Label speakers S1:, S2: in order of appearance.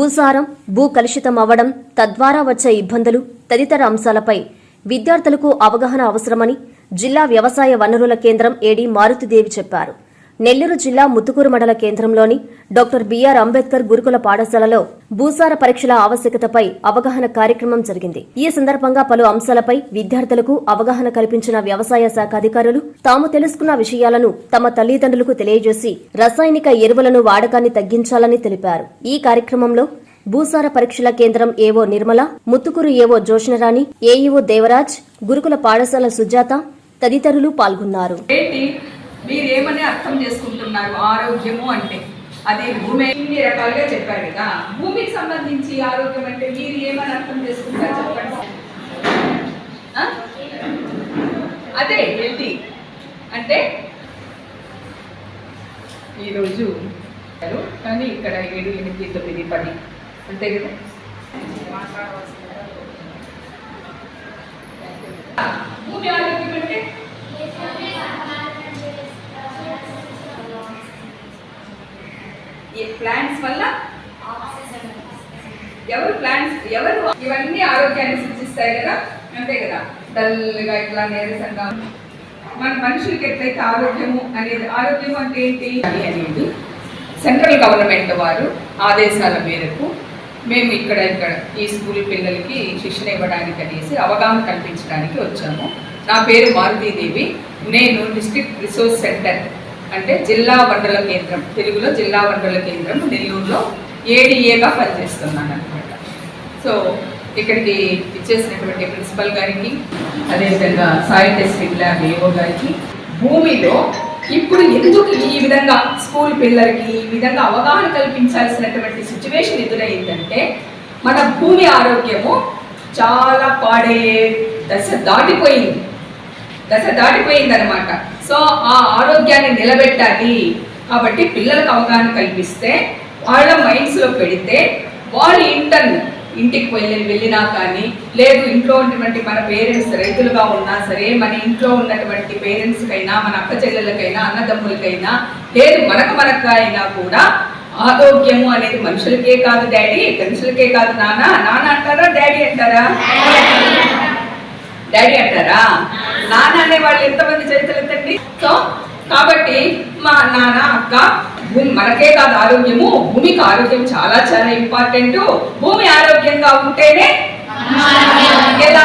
S1: భూసారం భూ కలుషితం అవ్వడం తద్వారా వచ్చే ఇబ్బందులు తదితర అంశాలపై విద్యార్థులకు అవగాహన అవసరమని జిల్లా వ్యవసాయ వనరుల కేంద్రం ఏడీ మారుతిదేవి చెప్పారు. నెల్లూరు జిల్లా ముత్తుకూరు మండల కేంద్రంలోని డాక్టర్ బిఆర్ అంబేద్కర్ గురుకుల పాఠశాలలో భూసార పరీక్షల ఆవశ్యకతపై అవగాహన కార్యక్రమం జరిగింది. ఈ సందర్భంగా పలు అంశాలపై విద్యార్థులకు అవగాహన కల్పించిన వ్యవసాయ శాఖ అధికారులు తాము తెలుసుకున్న విషయాలను తమ తల్లిదండ్రులకు తెలియజేసి రసాయనిక ఎరువులను వాడకాన్ని తగ్గించాలని తెలిపారు. ఈ కార్యక్రమంలో భూసార పరీక్షల కేంద్రం ఏవో నిర్మల ముత్తుకూరు ఏవో జోష్నరాణి ఏఈఓ దేవరాజ్ గురుకుల పాఠశాల సుజాత తదితరులు పాల్గొన్నారు.
S2: మీరు ఏమని అర్థం చేసుకుంటున్నారు? ఆరోగ్యము అంటే. అది భూమి ఇన్ని రకాలుగా చెప్పారు కదా. భూమికి సంబంధించి ఆరోగ్యం అంటే మీరు ఏమని అర్థం చేసుకుంటారు చెప్పండి. అదే హెల్తీ అంటే ఈరోజు కానీ ఇక్కడ ఏడు ఎనిమిది తొమ్మిది పది అంతే కదా? ఈ ప్లాంట్స్ వల్ల ఎవరు ప్లాంట్స్ ఎవరు ఇవన్నీ ఆరోగ్యాన్ని సూచిస్తాయి కదా? అంతే కదా? డల్గా ఇట్లా నీరసంగా మన మనుషులకి ఎట్లయితే ఆరోగ్యము అనేది ఆరోగ్యం అంటే ఏంటి అది అనేది సెంట్రల్ గవర్నమెంట్ వారు ఆదేశాల మేరకు మేము ఇక్కడ ఇక్కడ ఈ స్కూల్ పిల్లలకి శిక్షణ ఇవ్వడానికి అనేసి అవగాహన కల్పించడానికి వచ్చాము. నా పేరు మారుతీదేవి. నేను డిస్ట్రిక్ట్ రిసోర్స్ సెంటర్ అంటే జిల్లా వనరుల కేంద్రం తెలుగులో జిల్లా వనరుల కేంద్రం నెల్లూరులో ఏడీఏగా పనిచేస్తున్నాను అనమాట సో ఇక్కడికి ఇచ్చేసినటువంటి ప్రిన్సిపల్ గారికి అదేవిధంగా సాయి టెస్టింగ్ ల్యాబ్ ఏఓ గారికి భూమిలో ఇప్పుడు ఎందుకు ఈ విధంగా స్కూల్ పిల్లలకి ఈ విధంగా అవగాహన కల్పించాల్సినటువంటి సిచ్యువేషన్ ఎదురైందంటే మన భూమి ఆరోగ్యము చాలా పాడే దశ దాటిపోయింది. దశ దాటిపోయింది అనమాట సో ఆ ఆరోగ్యాన్ని నిలబెట్టాలి. కాబట్టి పిల్లలకు అవగాహన కల్పిస్తే వాళ్ళ మైండ్స్లో పెడితే వాళ్ళు ఇంటర్న్ ఇంటికి వెళ్ళి వెళ్ళినా కానీ లేదు ఇంట్లో ఉన్నటువంటి మన పేరెంట్స్ రైతులుగా ఉన్నా సరే మన ఇంట్లో ఉన్నటువంటి పేరెంట్స్కైనా మన అక్క చెల్లెలకైనా అన్నదమ్ములకైనా లేదు మనకు మనకు అయినా కూడా ఆరోగ్యము అనేది మనుషులకే కాదు డాడీ మనుషులకే కాదు నాన్న. నాన్న అంటారా డాడీ అంటారా? డాడీ అంటారా? నాన్న అనే వాళ్ళు ఎంతమంది చరిత్రలండి సో కాబట్టి మా నాన్న అక్క భూమి మనకే కాదు ఆరోగ్యము భూమికి ఆరోగ్యం చాలా చాలా ఇంపార్టెంట్ భూమి ఆరోగ్యంగా ఉంటేనే ఎలా?